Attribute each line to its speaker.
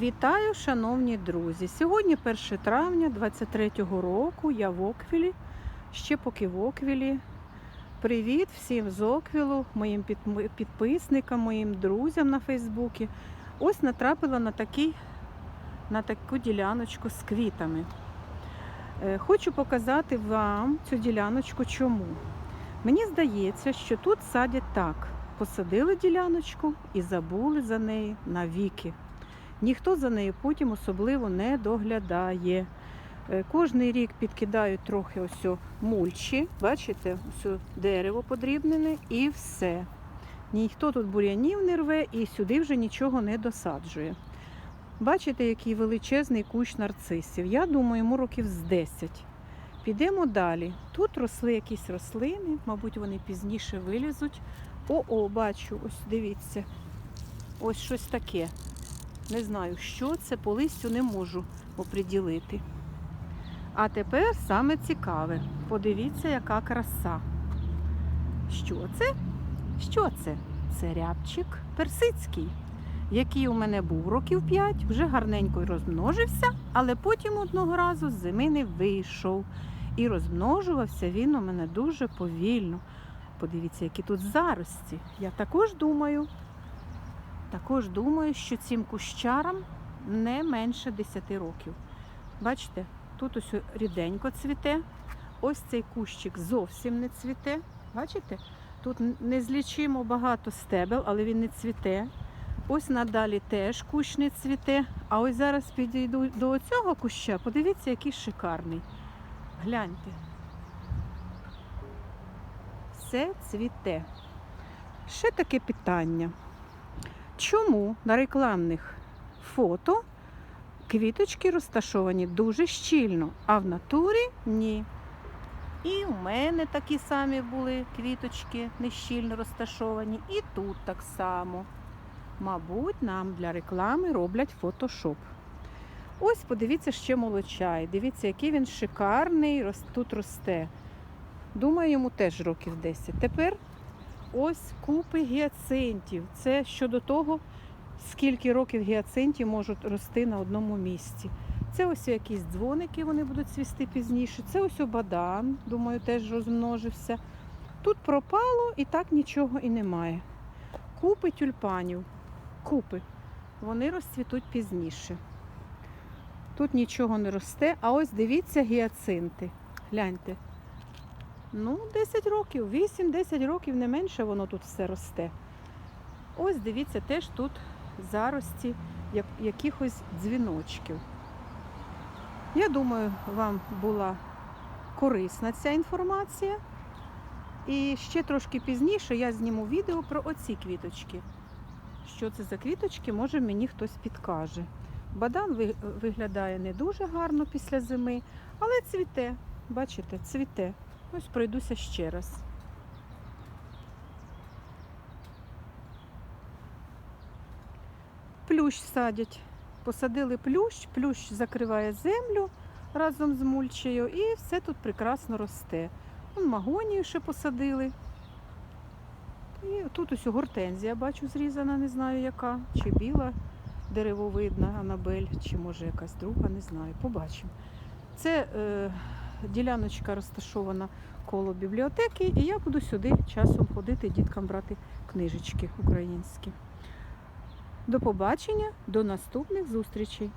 Speaker 1: Вітаю, шановні друзі! Сьогодні 1 травня 23-го року. Я в Оквілі, ще поки в Оквілі. Привіт всім з Оквілу, моїм підписникам, моїм друзям на Фейсбуці. Ось натрапила на, такий, на таку діляночку з квітами. Е, Хочу показати вам цю діляночку чому. Мені здається, що тут садять так. Посадили діляночку і забули за неї навіки. Ніхто за нею потім особливо не доглядає. Е, Кожний рік підкидають трохи ось мульчі, бачите, ось дерево подрібнене і все. Ніхто тут бур'янів не рве і сюди вже нічого не досаджує. Бачите, який величезний кущ нарцисів. Я думаю, йому років з 10. Підемо далі. Тут росли якісь рослини, мабуть, вони пізніше вилізуть. О-о, бачу, ось дивіться. Ось щось таке. Не знаю, що це, по листю не можу оприділити. А тепер саме цікаве. Подивіться, яка краса. Що це? Що це? Це рябчик персидський, який у мене був років 5, вже гарненько розмножився, але потім одного разу з зими не вийшов. І розмножувався він у мене дуже повільно. Подивіться, які тут зарості. Я також думаю, також думаю, що цим кущарам не менше 10 років. Бачите, тут ось ріденько цвіте, ось цей кущик зовсім не цвіте. Бачите? Тут незлічимо багато стебел, але він не цвіте. Ось надалі теж кущ не цвіте. А ось зараз підійду до цього куща. Подивіться, який шикарний. Гляньте. Все цвіте. Ще таке питання. Чому на рекламних фото квіточки розташовані дуже щільно, а в натурі ні? І в мене такі самі були квіточки нещільно розташовані, і тут так само. Мабуть, нам для реклами роблять фотошоп. Ось подивіться ще молочай. Дивіться, який він шикарний, тут росте. Думаю, йому теж років 10. Тепер ось купи гіацинтів. Це щодо того, скільки років гіацинтів можуть рости на одному місці. Це ось якісь дзвоники, вони будуть цвісти пізніше. Це ось обадан, думаю, теж розмножився. Тут пропало і так нічого і немає. Купи тюльпанів. Купи. Вони розцвітуть пізніше. Тут нічого не росте, а ось дивіться гіацинти. Гляньте. Ну, 10 років, 8-10 років не менше воно тут все росте. Ось дивіться, теж тут зарості якихось дзвіночків. Я думаю, вам була корисна ця інформація. І ще трошки пізніше я зніму відео про оці квіточки. Що це за квіточки, може мені хтось підкаже. Бадан виглядає не дуже гарно після зими, але цвіте. Бачите, цвіте. Ось пройдуся ще раз. Плющ садять. Посадили плющ, плющ закриває землю разом з мульчею і все тут прекрасно росте. Вон магонію ще посадили. І тут ось гортензія, бачу, зрізана, не знаю яка, чи біла деревовидна Анабель, чи може якась друга, не знаю. Побачимо. Це е, діляночка розташована коло бібліотеки, і я буду сюди часом ходити діткам брати книжечки українські. До побачення, до наступних зустрічей!